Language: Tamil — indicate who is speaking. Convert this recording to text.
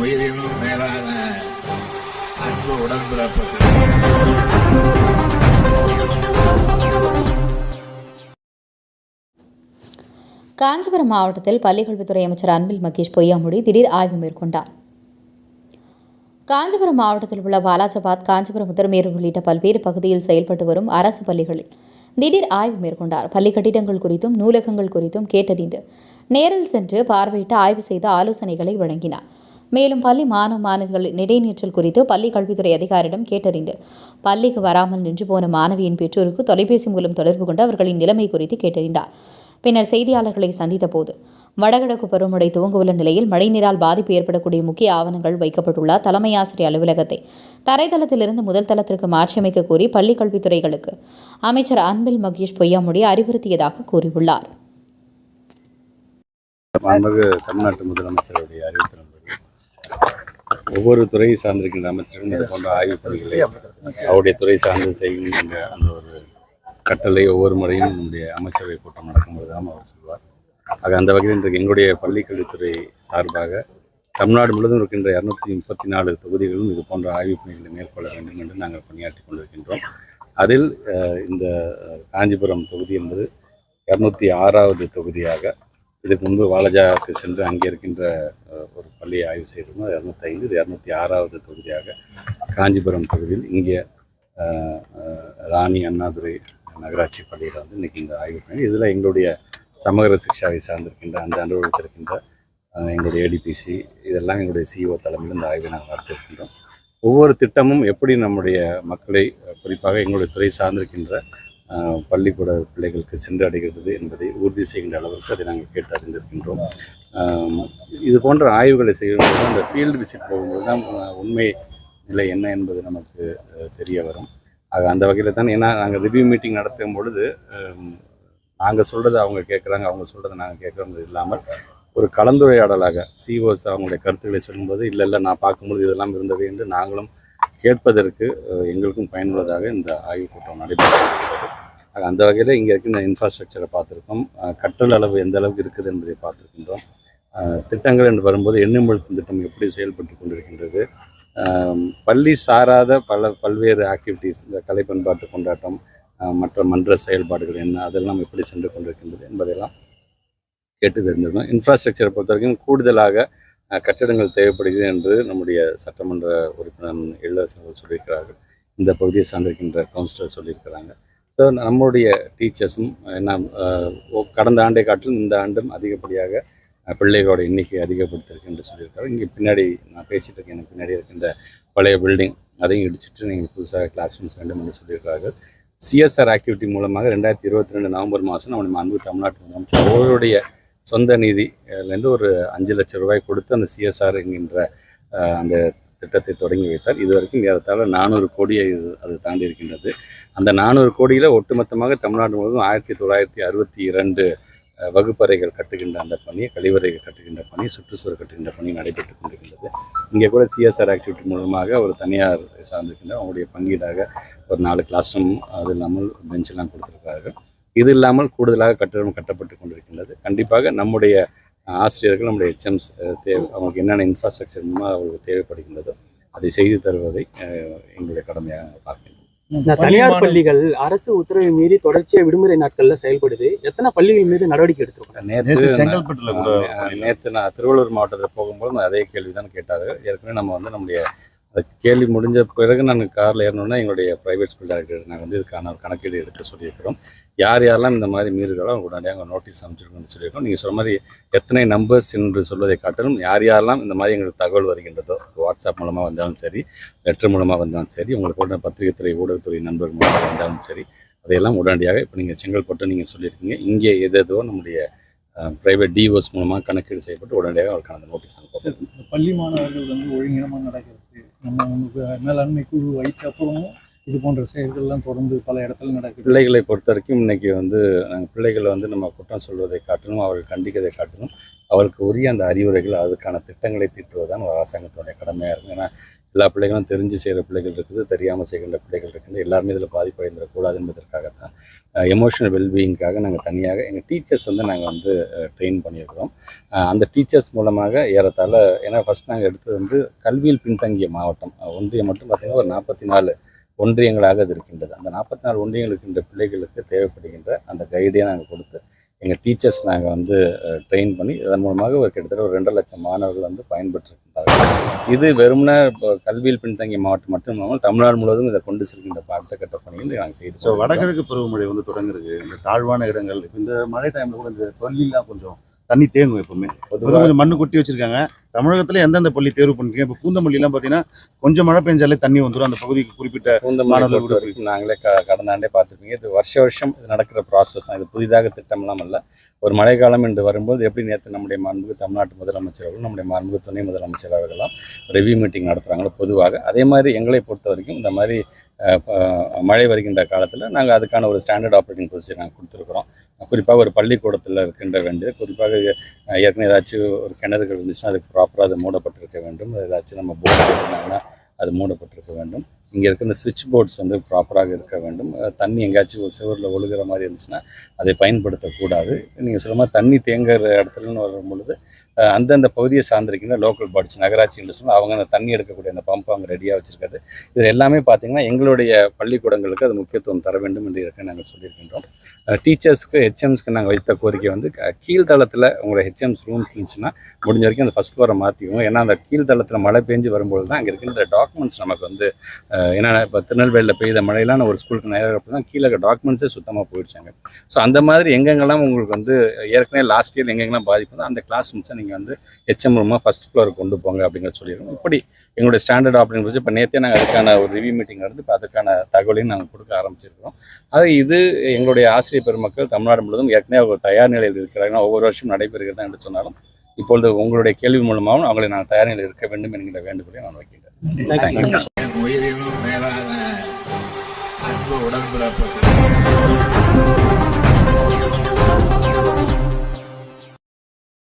Speaker 1: உயிரினும் மேலான அன்பு உடன்பிறப்புகள்.
Speaker 2: காஞ்சிபுரம் மாவட்டத்தில் பள்ளிக்கல்வித்துறை அமைச்சர் அன்பில் மகேஷ் பொய்யாமொழி திடீர் ஆய்வு மேற்கொண்டார். காஞ்சிபுரம் மாவட்டத்தில் உள்ள பாலாஜாபாத் காஞ்சிபுரம் உத்தரமேரூர் உள்ளிட்ட பல்வேறு பகுதியில் செயல்பட்டு வரும் அரசு பள்ளிகளில் திடீர் ஆய்வு மேற்கொண்டார். பள்ளி கட்டிடங்கள் குறித்தும் நூலகங்கள் குறித்தும் கேட்டறிந்து நேரில் சென்று பார்வையிட்டு ஆய்வு செய்து ஆலோசனைகளை வழங்கினார். மேலும் பள்ளி மாணவ மாணவிகள் இடைநீற்றல் குறித்து பள்ளி கல்வித்துறை அதிகாரியிடம் கேட்டறிந்து பள்ளிக்கு வராமல் நின்று போன மாணவியின் பெற்றோருக்கு தொலைபேசி மூலம் தொடர்பு கொண்டு அவர்களின் நிலைமை குறித்து கேட்டறிந்தார். பின்னர் செய்தியாளர்களை சந்தித்த போது வடகிழக்கு பருவமழை துவங்கவுள்ள நிலையில் மழைநீரால் பாதிப்பு ஏற்படக்கூடிய முக்கிய ஆவணங்கள் வைக்கப்பட்டுள்ள தலைமை ஆசிரியர் அலுவலகத்தை தரைத்தளத்திலிருந்து முதல் தளத்திற்கு மாற்றியமைக்க கோரி பள்ளிக் கல்வித்துறைகளுக்கு அமைச்சர் அன்பில் மகேஷ் பொய்யாமொழி அறிவுறுத்தியதாக கூறியுள்ளார்.
Speaker 3: தமிழ்நாட்டு முதலமைச்சருடைய அறிவித்தல் ஒவ்வொரு துறையை சார்ந்திருக்கின்ற அமைச்சர்களும் இது போன்ற ஆய்வுப் பணிகளை அவருடைய துறை சார்ந்து செய்கின்ற அந்த ஒரு கட்டளை ஒவ்வொரு முறையும் நம்முடைய அமைச்சரவை கூட்டம் நடக்கும்போது தான் அவர் சொல்வார். ஆக அந்த வகையில் இன்றைக்கு எங்களுடைய பள்ளிக்கல்வித்துறை சார்பாக தமிழ்நாடு முழுவதும் இருக்கின்ற இரநூத்தி முப்பத்தி நாலு தொகுதிகளும் இது போன்ற ஆய்வுப் பணிகளை மேற்கொள்ள வேண்டும் என்று நாங்கள் பணியாற்றி கொண்டிருக்கின்றோம். அதில் இந்த காஞ்சிபுரம் தொகுதி என்பது இரநூத்தி ஆறாவது தொகுதியாக இதுக்கு முன்பு வாலஜாவுக்கு சென்று அங்கே இருக்கின்ற ஒரு பள்ளியை ஆய்வு செய்திருந்தோம். இரநூத்தி ஐந்து இது இரநூத்தி ஆறாவது தொகுதியாக காஞ்சிபுரம் தொகுதியில் இங்கே ராணி அண்ணாதுரை நகராட்சி பள்ளியில் வந்து இன்றைக்கி இந்த ஆய்வு பண்ணி இதில் எங்களுடைய சமகர சிக்ஷாவை சார்ந்திருக்கின்ற அந்த அனுபவத்திருக்கின்ற எங்களுடைய ஏடிபிசி இதெல்லாம் எங்களுடைய சிஇஓ தலைமையில் இந்த ஆய்வை நாங்கள் நடத்திருக்கின்றோம் ஒவ்வொரு திட்டமும் எப்படி நம்முடைய மக்களை குறிப்பாக எங்களுடைய துறை சார்ந்திருக்கின்ற பள்ளிக்கூட பிள்ளைகளுக்கு சென்றடைகிறது என்பதை உறுதி செய்கின்ற அளவிற்கு அதை நாங்கள் கேட்டு அறிந்திருக்கின்றோம். இது போன்ற ஆய்வுகளை செய்யும்போது அந்த ஃபீல்டு விசிட் போகும்போது தான் உண்மை நிலை என்ன என்பது நமக்கு தெரிய வரும். ஆக அந்த வகையில் தான் ஏன்னா நாங்கள் ரிவ்யூ மீட்டிங் நடத்தும் பொழுது நாங்கள் சொல்கிறது அவங்க கேட்குறாங்க அவங்க சொல்கிறத நாங்கள் கேட்குறது இல்லாமல் ஒரு கலந்துரையாடலாக சிஓஸ் அவங்களுடைய கருத்துக்களை சொல்லும்போது இல்லை இல்லை நான் பார்க்கும்போது இதெல்லாம் இருந்தது என்று நாங்களும் கேட்பதற்கு எங்களுக்கும் பயனுள்ளதாக இந்த ஆய்வுக் கூட்டம் நடைபெற்றிருக்கிறது அந்த வகையில் இங்கே இருக்கின்ற இன்ஃப்ராஸ்ட்ரக்சரை பார்த்துருக்கோம். கற்றல் அளவு எந்த அளவுக்கு இருக்குது என்பதை பார்த்துருக்கின்றோம். திட்டங்கள் என்று வரும்போது எண்ணெழுத்தும் திட்டம் எப்படி செயல்பட்டு கொண்டிருக்கின்றது. பள்ளி சாராத பல பல்வேறு ஆக்டிவிட்டீஸ் இந்த கலை பண்பாட்டு கொண்டாட்டம் மற்ற மன்ற செயல்பாடுகள் என்ன அதெல்லாம் எப்படி சென்று கொண்டிருக்கின்றது என்பதெல்லாம் கேட்டு தெரிஞ்சிருந்தோம். இன்ஃப்ராஸ்ட்ரக்சரை பொறுத்த வரைக்கும் கூடுதலாக கட்டிடங்கள் கட்டடங்கள் தேவைப்படுகிறது என்று நம்முடைய சட்டமன்ற உறுப்பினர் இளவரசர்கள் சொல்லியிருக்கிறார்கள். இந்த பகுதியை சார்ந்திருக்கின்ற கவுன்சிலர் சொல்லியிருக்கிறாங்க. ஸோ நம்மளுடைய டீச்சர்ஸும் என்ன கடந்த ஆண்டை காட்டிலும் இந்த ஆண்டும் அதிகப்படியாக பிள்ளைகளோட எண்ணிக்கை அதிகப்படுத்திருக்கு என்று சொல்லியிருக்காரு. இங்கே பின்னாடி நான் பேசிகிட்டு இருக்கேன். எனக்கு பின்னாடி இருக்கின்ற பழைய பில்டிங் அதையும் இடிச்சிட்டு நீங்கள் புதுசாக கிளாஸ் ரூம்ஸ் வேண்டும் என்று சொல்லியிருக்கிறார்கள். சிஎஸ்ஆர் ஆக்டிவிட்டி மூலமாக ரெண்டாயிரத்தி இருபத்தி ரெண்டு நவம்பர் மாதம் நம்முடைய அன்பு தமிழ்நாட்டு முதலமைச்சர் அவருடைய சொந்த நிதியிலேருந்து ஒரு அஞ்சு லட்சம் ரூபாய் கொடுத்து அந்த சிஎஸ்ஆர் என்கின்ற அந்த திட்டத்தை தொடங்கி வைத்தார். இது வரைக்கும் ஏறத்தாழ நானூறு கோடியை இது அது தாண்டி இருக்கின்றது. அந்த நானூறு கோடியில் ஒட்டுமொத்தமாக தமிழ்நாடு முழுவதும் ஆயிரத்தி தொள்ளாயிரத்தி அறுபத்தி இரண்டு வகுப்பறைகள் கட்டுகின்ற அந்த பணி கழிவறைகள் கட்டுகின்ற பணி சுற்றுச்சூழல் கட்டுகின்ற பணி நடைபெற்று கொண்டிருக்கிறது இங்கே கூட சிஎஸ்ஆர் ஆக்டிவிட்டி மூலமாக ஒரு தனியார் சார்ந்திருக்கின்ற அவங்களுடைய பங்கீடாக ஒரு நாலு கிளாஸ் ரூம் அது இல்லாமல் பெஞ்செல்லாம் கொடுத்துருக்கிறார்கள். இது இல்லாமல் கூடுதலாக கட்டிடம் கட்டப்பட்டு கொண்டிருக்கின்றது. கண்டிப்பாக நம்முடைய ஆசிரியர்கள் நம்முடைய ஹெச்எம்ஸ் தேவை அவங்களுக்கு என்னென்ன இன்ஃப்ராஸ்ட்ரக்சர் அவங்களுக்கு தேவைப்படுகின்றதோ அதை செய்து தருவதை எங்களுடைய கடமையாக
Speaker 4: இந்த தனியார் பள்ளிகள் அரசு உத்தரவை மீறி தொடர்ச்சியா விடுமுறை நாட்கள்ல செயல்படுது. எத்தனை பள்ளிகள் மீது நடவடிக்கை எடுத்திருக்காங்க
Speaker 3: நேற்று
Speaker 5: நேற்று செங்கல்பட்டுல கூட
Speaker 3: நேற்று நான் திருவள்ளூர் மாவட்டத்தில் போகும்போது அதே கேள்வி தான் கேட்டார்கள். ஏற்கனவே நம்ம வந்து நம்முடைய அது கேள்வி முடிஞ்ச பிறகு நான் காரில் ஏறணுன்னா எங்களுடைய ப்ரைவேட் ஸ்கூல் டேரக்டர் நாங்கள் வந்து இதுக்கான ஒரு கணக்கீடு எடுக்க சொல்லியிருக்கிறோம். யார் யாரெல்லாம் இந்த மாதிரி மீறுகளோ அவங்க உடனடியாக நோட்டீஸ் அமைச்சிருக்கணும்னு சொல்லியிருக்கோம் நீங்கள் சொன்ன மாதிரி எத்தனை நம்பர்ஸ் என்று சொல்வதை காட்டிலும் யார் யாரெல்லாம் இந்த மாதிரி எங்களுக்கு தகவல் வருகின்றதோ வாட்ஸ்அப் மூலமாக வந்தாலும் சரி லெட்டர் மூலமாக வந்தாலும் சரி உங்களுக்கு உடனே பத்திரிகைத்துறை ஊடகத்துறை நண்பர்கள் மூலமாக வந்தாலும் சரி அதையெல்லாம் உடனடியாக இப்போ நீங்கள் செங்கல்பட்டு நீங்கள் சொல்லியிருக்கீங்க. இங்கே எது எதோ நம்முடைய ப்ரைவேட் டிஓஸ் மூலமாக கணக்கீடு செய்யப்பட்டு உடனடியாக அவருக்கான அந்த நோட்டீஸ் அனுப்பப்படும்.
Speaker 5: பள்ளி மாணவர்கள் வந்து ஒழுங்கினமாக நடக்கிறது. நம்ம வந்து மேலாண்மை குழு வைத்த அப்புறமும் இது போன்ற செயல்கள்லாம் தொடர்ந்து பல இடத்துல நடக்குது.
Speaker 3: பிள்ளைகளை பொறுத்த வரைக்கும் இன்னைக்கு வந்து நாங்கள் பிள்ளைகளை வந்து நம்ம குற்றம் சொல்வதை காட்டணும் அவர்கள் கண்டிக்கதை காட்டணும் அவருக்கு உரிய அந்த அறிவுரைகள் அதுக்கான திட்டங்களை தீட்டுவது தான் ஒரு அரசாங்கத்துடைய கடமையாக இருக்கும். ஏன்னா எல்லா பிள்ளைகளும் தெரிஞ்சு செய்கிற பிள்ளைகள் இருக்குது தெரியாமல் செய்கின்ற பிள்ளைகள் இருக்குது எல்லாருமே இதில் பாதிப்படைந்துடக்கூடாது என்பதற்காகத்தான் எமோஷனல் வெல்பீயிங்காக நாங்கள் தனியாக எங்கள் டீச்சர்ஸ் வந்து நாங்கள் வந்து ட்ரெயின் பண்ணியிருக்கிறோம். அந்த டீச்சர்ஸ் மூலமாக ஏறத்தாழ ஏன்னா ஃபஸ்ட் நாங்கள் எடுத்தது வந்து கல்வியில் பின்தங்கிய மாவட்டம். ஒன்றியம் மட்டும் பார்த்திங்கன்னா ஒரு நாற்பத்தி நாலு ஒன்றியங்களாக அது இருக்கின்றது. அந்த நாற்பத்தி நாலு ஒன்றியங்கள் இருக்கின்ற பிள்ளைகளுக்கு தேவைப்படுகின்ற அந்த கைடே நாங்கள் கொடுத்து எங்கள் டீச்சர்ஸ் நாங்கள் வந்து ட்ரெயின் பண்ணி அதன் மூலமாக ஒரு கிட்டத்தட்ட ஒரு ரெண்டரை லட்சம் மாணவர்கள் வந்து பயன்பெற்றிருக்கின்றார்கள். இது வெறுமனே இப்போ கல்வியில் பின்தங்கிய மாவட்டம் மட்டும் இல்லாமல் தமிழ்நாடு முழுவதும் இதை கொண்டு செல்கின்ற அடுத்த கட்ட பணிகளை நாங்கள் செய்து
Speaker 6: ஸோ. வடகிழக்கு பருவமழை வந்து தொடங்குறது இந்த தாழ்வான இடங்கள் இந்த மழை டைம்ல கூட இந்த பள்ளிலாம் கொஞ்சம் தண்ணி தேங்கும் எப்பவுமே. கொஞ்சம் மண்ணு கொட்டி வச்சிருக்காங்க. தமிழகத்துல எந்தெந்த பள்ளி தேர்வு பண்ணிருக்கீங்க? இப்போ பூந்தமல்லிலாம் பார்த்தீங்கன்னா கொஞ்சம் மழை பெஞ்சாலே தண்ணி வந்துடும் அந்த பகுதிக்கு குறிப்பிட்ட
Speaker 3: பூந்தமல்லி நாங்களே க கடந்த ஆண்டே பார்த்துருப்பீங்க. இது வருஷ வருஷம் இது நடக்கிற ப்ராசஸ் தான். இது புதிதாக திட்டம்லாம் அல்ல. ஒரு மழைக்காலம் என்று வரும்போது எப்படி நேற்று நம்முடைய மாண்புக்கு தமிழ்நாட்டு முதலமைச்சர் அவர்கள் நம்முடைய மாண்புக்கு துணை முதலமைச்சர் அவர்களெல்லாம் ரிவ்யூ மீட்டிங் நடத்துகிறாங்களோ பொதுவாக. அதே மாதிரி எங்களை பொறுத்த வரைக்கும் இந்த மாதிரி மழை வருகின்ற காலத்தில் நாங்கள் அதுக்கான ஒரு ஸ்டாண்டர்ட் ஆப்ரேட்டிங் ப்ரொசீஜர் நாங்கள் கொடுத்துருக்குறோம். குறிப்பாக ஒரு பள்ளிக்கூடத்தில் இருக்கின்ற வேண்டியது குறிப்பாக ஏற்கனவே ஏதாச்சும் ஒரு கிணறுகள் இருந்துச்சுன்னா அதுக்கு ப்ராப்பராக அது மூடப்பட்டிருக்க வேண்டும். ஏதாச்சும் நம்ம போர்டு போட்டிருந்தாங்கன்னா அது மூடப்பட்டிருக்க வேண்டும். இங்கே இருக்கிற சுவிட்ச் போர்ட்ஸ் வந்து ப்ராப்பராக இருக்க வேண்டும். தண்ணி எங்கேயாச்சும் ஒரு சுவரில் ஒழுகிற மாதிரி இருந்துச்சுன்னா அதை பயன்படுத்தக்கூடாது. நீங்கள் சொல்ல மாதிரி தண்ணி தேங்குற இடத்துலன்னு வரும் பொழுது அந்தந்த பகுதியை சார்ந்திருக்கின்ற லோக்கல் பாடிஸ் நகராட்சிகள் சொன்னால் அவங்க அந்த தண்ணி எடுக்கக்கூடிய அந்த பம்ப் அவங்க ரெடியாக வச்சுருக்காரு இது எல்லாமே பார்த்தீங்கன்னா எங்களுடைய பள்ளிக்கூடங்களுக்கு அது முக்கியத்துவம் தர வேண்டும் என்று இருக்க நாங்கள் சொல்லியிருக்கின்றோம். டீச்சர்ஸ்க்கு ஹெச்எம்ஸ்க்கு நாங்கள் வைத்த கோரிக்கை வந்து கீழ்த்தளத்தில் கீழ்தளத்தில் உங்களோட ஹெச்எம்ஸ் ரூம்ஸ் இருந்துச்சுன்னா முடிஞ்ச வரைக்கும் அந்த ஃபஸ்ட் ஃப்ளோரை மாற்றிக்குவோம் ஏன்னா அந்த கீழ்த்தளத்தில் மழை பெஞ்சு வரும்போது தான் அங்கே இருக்கின்ற டாக்குமெண்ட்ஸ் நமக்கு வந்து என்னென்ன ஏன்னா இப்போ திருநெல்வேலியில் பெய்த மழையெல்லாம் ஒரு ஸ்கூலுக்கு நேரம் தான் கீழே டாக்குமெண்ட்ஸே சுத்தமாக போயிடுச்சாங்க ஸோ அந்த மாதிரி எங்கெங்கெல்லாம் உங்களுக்கு வந்து ஏற்கனவே லாஸ்ட் இயர் எங்கெங்கெல்லாம் பாதிப்பு அந்த கிளாஸ் ரூம்ஸை நீங்கள் வந்து ஹெச்எம் ரூமாக ஃபஸ்ட் ஃப்ளோருக்கு கொண்டு போங்க அப்படிங்கிற சொல்லியிருக்கோம். இப்படி எங்களுடைய ஸ்டாண்டர்ட் ஆப்ரேட்டிங் ப்ரொசீஜர் இப்போ நேற்றே நாங்கள் அதுக்கான ஒரு ரிவ்யூ மீட்டிங் நடந்து இப்போ அதுக்கான தகவலையும் நாங்கள் கொடுக்க ஆரம்பிச்சிருக்கிறோம். அது இது எங்களுடைய ஆசிரியர் பெருமக்கள் தமிழ்நாடு முழுவதும் ஏற்கனவே ஒரு தயார் நிலையில் இருக்கிறாங்க. ஒவ்வொரு வருஷம் நடைபெறுகிறது என்று சொன்னாலும் இப்பொழுது உங்களுடைய கேள்வி மூலமாகவும் அவங்களை நான் தயார் நிலையில் இருக்க வேண்டும் என்கிற வேண்டுகோளை நான் வைக்கின்றேன்.
Speaker 1: உயிரினும் மேலான அன்பு உடன்பிறப்புகள்